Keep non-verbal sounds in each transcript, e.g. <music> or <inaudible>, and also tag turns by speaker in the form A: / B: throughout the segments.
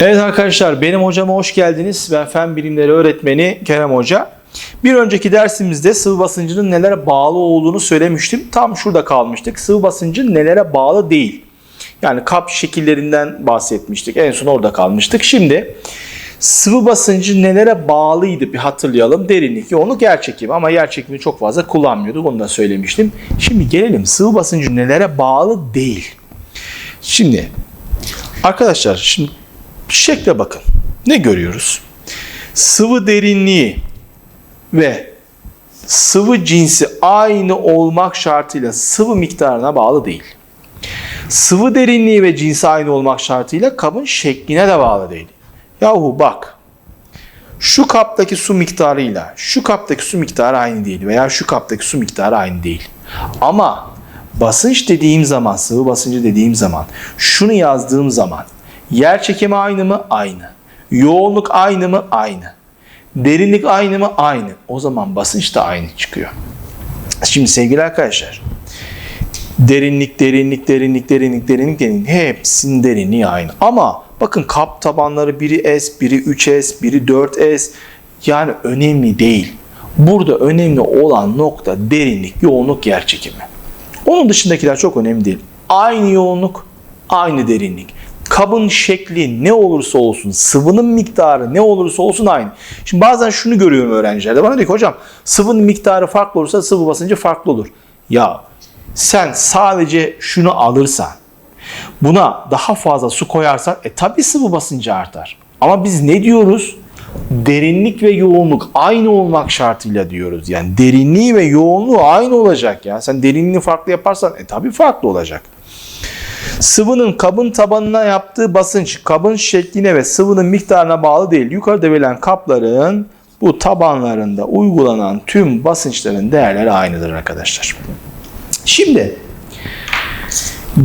A: Evet arkadaşlar benim hocama hoş geldiniz. Ben fen bilimleri öğretmeni Kerem Hoca. Bir önceki dersimizde sıvı basıncının nelere bağlı olduğunu söylemiştim. Tam şurada kalmıştık. Sıvı basıncı nelere bağlı değil. Yani kap şekillerinden bahsetmiştik. En son orada kalmıştık. Şimdi sıvı basıncı nelere bağlıydı bir hatırlayalım. Derinlik, yoğunluk, yer çekimi ama yer çekimi çok fazla kullanmıyorduk. Onu da söylemiştim. Şimdi gelelim sıvı basıncı nelere bağlı değil. Şimdi arkadaşlar şimdi şekle bakın. Ne görüyoruz? Sıvı derinliği ve sıvı cinsi aynı olmak şartıyla sıvı miktarına bağlı değil. Sıvı derinliği ve cinsi aynı olmak şartıyla kabın şekline de bağlı değil. Yahu bak. Şu kaptaki su miktarıyla şu kaptaki su miktarı aynı değil veya şu kaptaki su miktarı aynı değil. Ama basınç dediğim zaman, sıvı basıncı dediğim zaman, şunu yazdığım zaman yer çekimi aynı mı? Aynı. Yoğunluk aynı mı? Aynı. Derinlik aynı mı? Aynı. O zaman basınç da aynı çıkıyor. Şimdi sevgili arkadaşlar, derinlik, derinlik, derinlik, derinlik, derinlik, derinlik hepsinin derinliği aynı. Ama bakın kap tabanları biri S, biri 3S, biri 4S. Yani önemli değil. Burada önemli olan nokta derinlik, yoğunluk, yer çekimi. Onun dışındakiler çok önemli değil. Aynı yoğunluk, aynı derinlik. Kabın şekli ne olursa olsun, sıvının miktarı ne olursa olsun aynı. Şimdi bazen şunu görüyorum öğrencilerde. Bana diyor ki hocam sıvının miktarı farklı olursa sıvı basıncı farklı olur. Ya sen sadece şunu alırsan, buna daha fazla su koyarsan e tabi sıvı basıncı artar. Ama biz ne diyoruz? Derinlik ve yoğunluk aynı olmak şartıyla diyoruz. Yani derinliği ve yoğunluğu aynı olacak ya. Sen derinliğini farklı yaparsan e tabi farklı olacak. Sıvının kabın tabanına yaptığı basınç kabın şekline ve sıvının miktarına bağlı değil. Yukarıda verilen kapların bu tabanlarında uygulanan tüm basınçların değerleri aynıdır arkadaşlar. Şimdi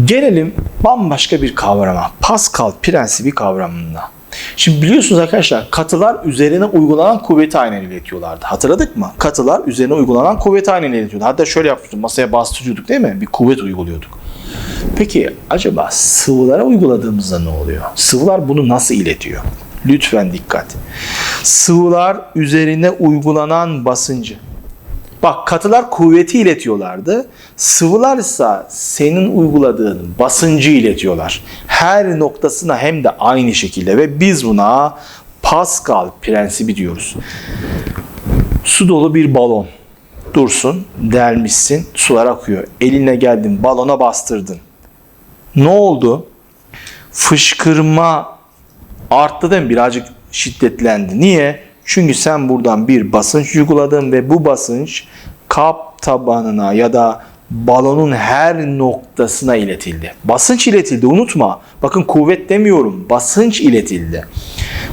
A: gelelim bambaşka bir kavrama. Pascal prensibi kavramına. Şimdi biliyorsunuz arkadaşlar katılar üzerine uygulanan kuvveti aynen iletiyorlardı. Hatırladık mı? Katılar üzerine uygulanan kuvveti aynen iletiyordu. Hatta şöyle yapmıştık. Masaya bastırıyorduk değil mi? Bir kuvvet uyguluyorduk. Peki acaba sıvılara uyguladığımızda ne oluyor? Sıvılar bunu nasıl iletiyor? Lütfen dikkat. Sıvılar üzerine uygulanan basıncı. Bak katılar kuvveti iletiyorlardı. Sıvılar ise senin uyguladığın basıncı iletiyorlar. Her noktasına hem de aynı şekilde ve biz buna Pascal prensibi diyoruz. Su dolu bir balon dursun, delmişsin, sular akıyor. Eline geldin, balona bastırdın. Ne oldu? Fışkırma arttı değil mi? Birazcık şiddetlendi. Niye? Çünkü sen buradan bir basınç uyguladın ve bu basınç kap tabanına ya da balonun her noktasına iletildi. Basınç iletildi unutma. Bakın kuvvet demiyorum. Basınç iletildi.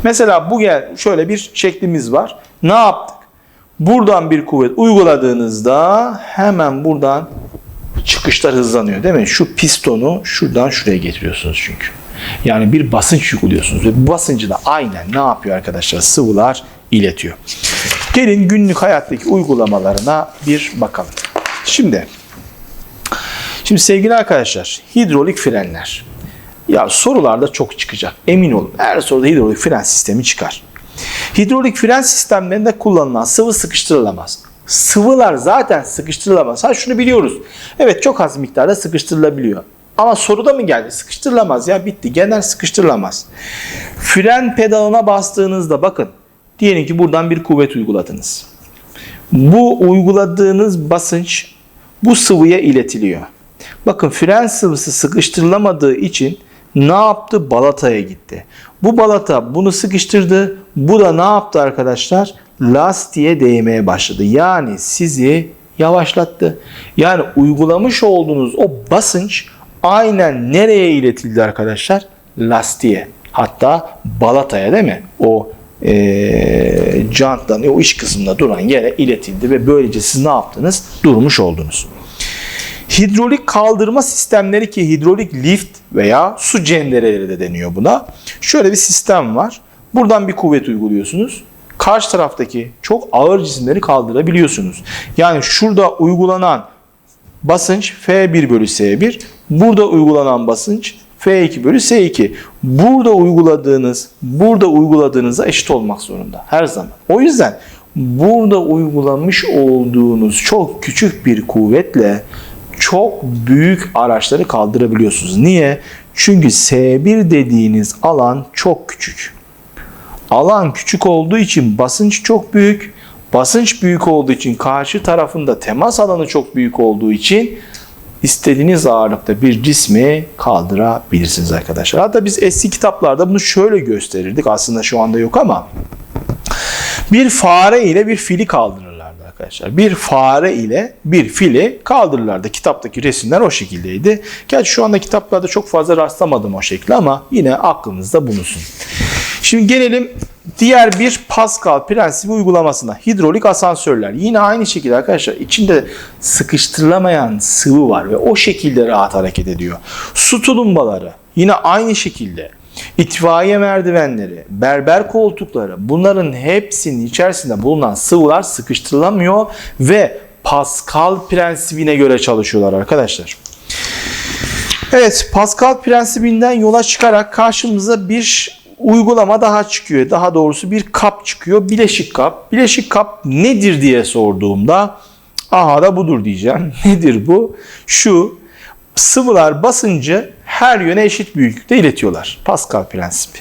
A: Mesela bu gel şöyle bir şeklimiz var. Ne yaptık? Buradan bir kuvvet uyguladığınızda hemen buradan çıkışlar hızlanıyor değil mi? Şu pistonu şuradan şuraya getiriyorsunuz çünkü. Yani bir basınç uyguluyorsunuz ve basıncı da aynen ne yapıyor arkadaşlar? Sıvılar iletiyor. Gelin günlük hayattaki uygulamalarına bir bakalım. Şimdi Şimdi sevgili arkadaşlar hidrolik frenler. Ya sorularda çok çıkacak. Emin olun. Her soruda hidrolik fren sistemi çıkar. Hidrolik fren sistemlerinde kullanılan sıvı sıkıştırılamaz. Sıvılar zaten sıkıştırılamaz. Ha şunu biliyoruz. Evet çok az miktarda sıkıştırılabiliyor. Ama soruda mı geldi? Sıkıştırılamaz ya bitti. Genel sıkıştırılamaz. Fren pedalına bastığınızda bakın. Diyelim ki buradan bir kuvvet uyguladınız. Bu uyguladığınız basınç bu sıvıya iletiliyor. Bakın fren sıvısı sıkıştırılamadığı için ne yaptı? Balataya gitti. Bu balata bunu sıkıştırdı. Bu da ne yaptı arkadaşlar? Lastiğe değmeye başladı. Yani sizi yavaşlattı. Yani uygulamış olduğunuz o basınç aynen nereye iletildi arkadaşlar? Lastiğe. Hatta balataya değil mi? O e, janttan, o iç kısmında duran yere iletildi ve böylece siz ne yaptınız? Durmuş oldunuz. Hidrolik kaldırma sistemleri ki hidrolik lift veya su cendereleri de deniyor buna. Şöyle bir sistem var. Buradan bir kuvvet uyguluyorsunuz. Karşı taraftaki çok ağır cisimleri kaldırabiliyorsunuz. Yani şurada uygulanan basınç F1 bölü S1. Burada uygulanan basınç F2 bölü S2. Burada uyguladığınız, burada uyguladığınıza eşit olmak zorunda. Her zaman. O yüzden burada uygulamış olduğunuz çok küçük bir kuvvetle çok büyük araçları kaldırabiliyorsunuz. Niye? Çünkü S1 dediğiniz alan çok küçük. Alan küçük olduğu için basınç çok büyük. Basınç büyük olduğu için karşı tarafında temas alanı çok büyük olduğu için istediğiniz ağırlıkta bir cismi kaldırabilirsiniz arkadaşlar. Hatta biz eski kitaplarda bunu şöyle gösterirdik. Aslında şu anda yok ama bir fare ile bir fili kaldırırlardı arkadaşlar. Bir fare ile bir fili kaldırırlardı. Kitaptaki resimler o şekildeydi. Gerçi şu anda kitaplarda çok fazla rastlamadım o şekli ama yine aklınızda bulunsun. Şimdi gelelim diğer bir Pascal prensibi uygulamasına. Hidrolik asansörler. Yine aynı şekilde arkadaşlar içinde sıkıştırılamayan sıvı var ve o şekilde rahat hareket ediyor. Su tulumbaları yine aynı şekilde. İtfaiye merdivenleri, berber koltukları bunların hepsinin içerisinde bulunan sıvılar sıkıştırılamıyor ve Pascal prensibine göre çalışıyorlar arkadaşlar. Evet, Pascal prensibinden yola çıkarak karşımıza bir uygulama daha çıkıyor. Daha doğrusu bir kap çıkıyor. Bileşik kap. Bileşik kap nedir diye sorduğumda aha da budur diyeceğim. <laughs> Nedir bu? Şu sıvılar basıncı her yöne eşit büyüklükte iletiyorlar. Pascal prensibi.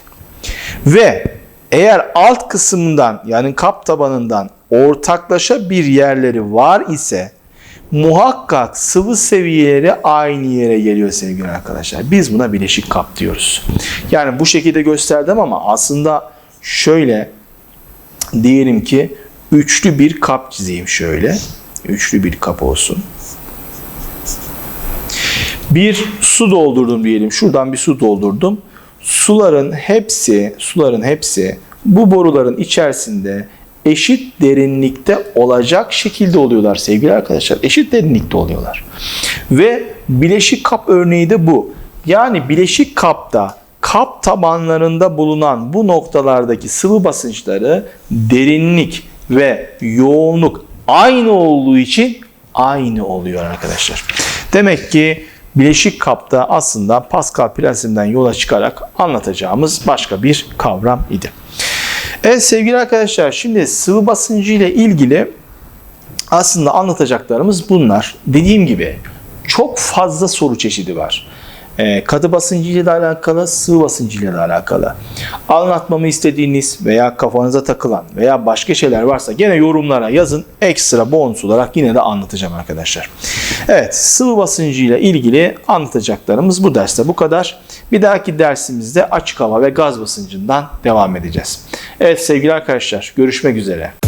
A: Ve eğer alt kısmından yani kap tabanından ortaklaşa bir yerleri var ise muhakkak sıvı seviyeleri aynı yere geliyor sevgili arkadaşlar. Biz buna bileşik kap diyoruz. Yani bu şekilde gösterdim ama aslında şöyle diyelim ki üçlü bir kap çizeyim şöyle. Üçlü bir kap olsun. Bir su doldurdum diyelim. Şuradan bir su doldurdum. Suların hepsi, suların hepsi bu boruların içerisinde eşit derinlikte olacak şekilde oluyorlar sevgili arkadaşlar. Eşit derinlikte oluyorlar. Ve bileşik kap örneği de bu. Yani bileşik kapta kap tabanlarında bulunan bu noktalardaki sıvı basınçları derinlik ve yoğunluk aynı olduğu için aynı oluyor arkadaşlar. Demek ki bileşik kapta aslında Pascal prensibinden yola çıkarak anlatacağımız başka bir kavram idi. Evet sevgili arkadaşlar şimdi sıvı basıncı ile ilgili aslında anlatacaklarımız bunlar. Dediğim gibi çok fazla soru çeşidi var. Ee, katı basıncı ile alakalı, sıvı basıncı ile alakalı. Anlatmamı istediğiniz veya kafanıza takılan veya başka şeyler varsa gene yorumlara yazın. Ekstra bonus olarak yine de anlatacağım arkadaşlar. Evet sıvı basıncı ile ilgili anlatacaklarımız bu derste bu kadar. Bir dahaki dersimizde açık hava ve gaz basıncından devam edeceğiz. Evet sevgili arkadaşlar görüşmek üzere.